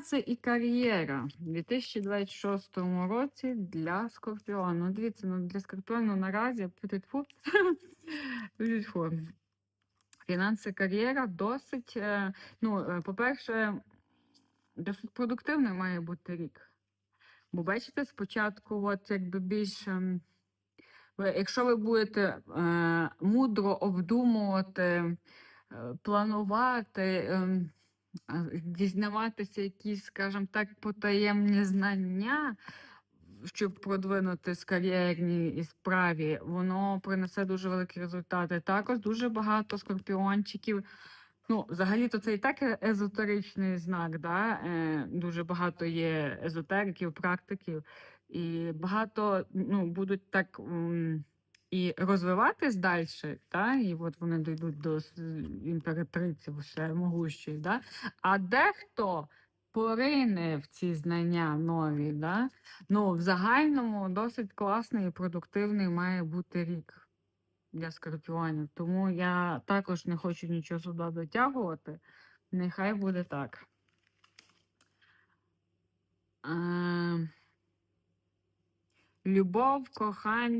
Фінанси і кар'єра у 2026 році для Скорпіону. Ну, Дивіться, ну для Скорпіону наразі. Фінанси, кар'єра досить, е, ну, е, по-перше, досить продуктивний має бути рік. Бо бачите, спочатку, от якби більше. Якщо ви будете е, мудро обдумувати, е, планувати, е, дізнаватися якісь, скажімо так, потаємні знання, щоб продвинутись в кар'єрній справі, воно принесе дуже великі результати. Також дуже багато скорпіончиків. Ну, взагалі-то це і так е- езотеричний знак, да? е, дуже багато є езотериків, практиків, і багато ну, будуть так м, і розвиватись далі, та? і от вони дійдуть до імператриці всемогущої. Да? А дехто порине в ці знання нові. Да? Ну, в загальному досить класний і продуктивний має бути рік для скорпіонів. Тому я також не хочу нічого сюди дотягувати. Нехай буде так. Е, любов, кохання.